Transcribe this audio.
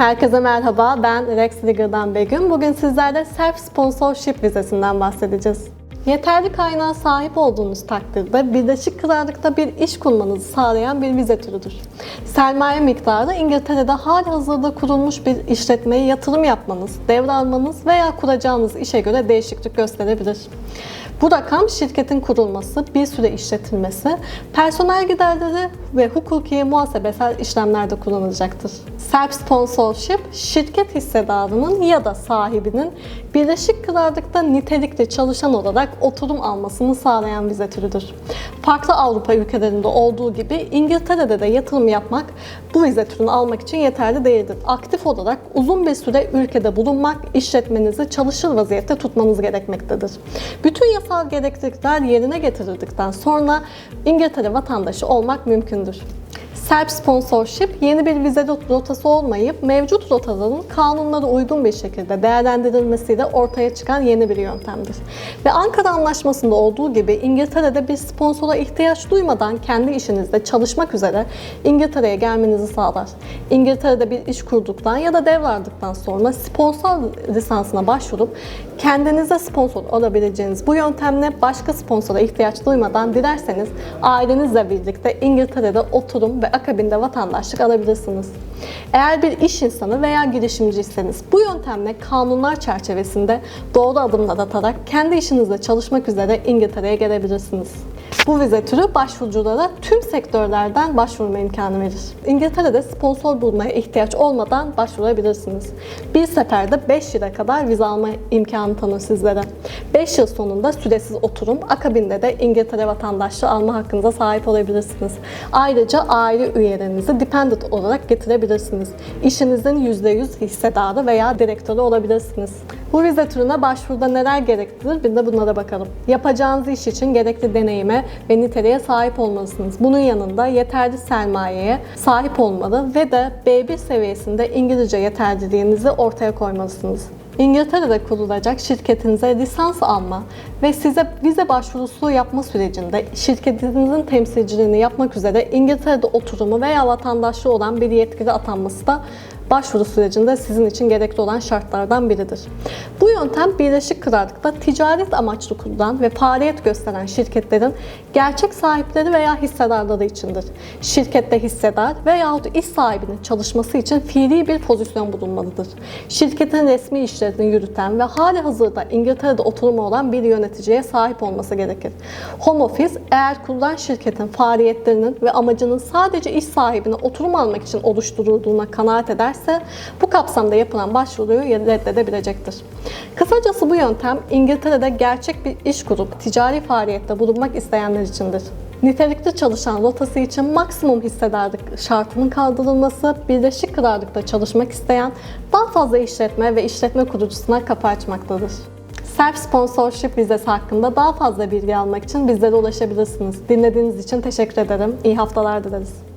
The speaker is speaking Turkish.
Herkese merhaba, ben Rex Rigger'dan Begüm. Bugün sizlerle Self Sponsorship vizesinden bahsedeceğiz. Yeterli kaynağa sahip olduğunuz takdirde Birleşik Krallık'ta bir iş kurmanızı sağlayan bir vize türüdür. Sermaye miktarı İngiltere'de hali hazırda kurulmuş bir işletmeye yatırım yapmanız, devralmanız veya kuracağınız işe göre değişiklik gösterebilir. Bu rakam şirketin kurulması, bir süre işletilmesi, personel giderleri ve hukuki muhasebesel işlemlerde kullanılacaktır. Self sponsorship, şirket hissedarının ya da sahibinin Birleşik Krallık'ta nitelikli çalışan olarak oturum almasını sağlayan vize türüdür. Farklı Avrupa ülkelerinde olduğu gibi İngiltere'de de yatırım yapmak bu vize türünü almak için yeterli değildir. Aktif olarak uzun bir süre ülkede bulunmak, işletmenizi çalışır vaziyette tutmanız gerekmektedir. Bütün yasal gereklilikler yerine getirildikten sonra İngiltere vatandaşı olmak mümkündür. Self sponsorship yeni bir vize rotası olmayıp mevcut rotaların kanunlara uygun bir şekilde değerlendirilmesiyle ortaya çıkan yeni bir yöntemdir. Ve Ankara Anlaşması'nda olduğu gibi İngiltere'de bir sponsora ihtiyaç duymadan kendi işinizde çalışmak üzere İngiltere'ye gelmenizi sağlar. İngiltere'de bir iş kurduktan ya da devraldıktan sonra sponsor lisansına başvurup kendinize sponsor olabileceğiniz bu yöntemle başka sponsora ihtiyaç duymadan dilerseniz ailenizle birlikte İngiltere'de oturum ve akabinde vatandaşlık alabilirsiniz. Eğer bir iş insanı veya girişimciyseniz bu yöntemle kanunlar çerçevesinde doğru adımlar atarak kendi işinizde çalışmak üzere İngiltere'ye gelebilirsiniz. Bu vize türü başvuruculara tüm sektörlerden başvurma imkanı verir. İngiltere'de sponsor bulmaya ihtiyaç olmadan başvurabilirsiniz. Bir seferde 5 yıla kadar vize alma imkanı tanır sizlere. 5 yıl sonunda süresiz oturum, akabinde de İngiltere vatandaşlığı alma hakkınıza sahip olabilirsiniz. Ayrıca aile üyelerinizi dependent olarak getirebilirsiniz. İşinizin %100 hissedarı veya direktörü olabilirsiniz. Bu vize türüne başvuruda neler gerektirir bir de bunlara bakalım. Yapacağınız iş için gerekli deneyime ve niteliğe sahip olmalısınız. Bunun yanında yeterli sermayeye sahip olmalı ve de B1 seviyesinde İngilizce yeterliliğinizi ortaya koymalısınız. İngiltere'de kurulacak şirketinize lisans alma ve size vize başvurusu yapma sürecinde şirketinizin temsilciliğini yapmak üzere İngiltere'de oturumu veya vatandaşlığı olan bir yetkili atanması da başvuru sürecinde sizin için gerekli olan şartlardan biridir. Bu yöntem Birleşik Krallık'ta ticaret amaçlı kurulan ve faaliyet gösteren şirketlerin gerçek sahipleri veya hissedarları içindir. Şirkette hissedar veyahut iş sahibinin çalışması için fiili bir pozisyon bulunmalıdır. Şirketin resmi işlerini yürüten ve hali hazırda İngiltere'de oturumu olan bir yöneticiye sahip olması gerekir. Home Office eğer kurulan şirketin faaliyetlerinin ve amacının sadece iş sahibine oturum almak için oluşturulduğuna kanaat ederse bu kapsamda yapılan başvuruyu reddedebilecektir. Kısacası bu yöntem İngiltere'de gerçek bir iş kurup ticari faaliyette bulunmak isteyenler içindir. Nitelikli çalışan rotası için maksimum hissedarlık şartının kaldırılması, Birleşik Krallık'ta çalışmak isteyen daha fazla işletme ve işletme kurucusuna kapı açmaktadır. Self Sponsorship vizesi hakkında daha fazla bilgi almak için bizlere ulaşabilirsiniz. Dinlediğiniz için teşekkür ederim. İyi haftalar dileriz.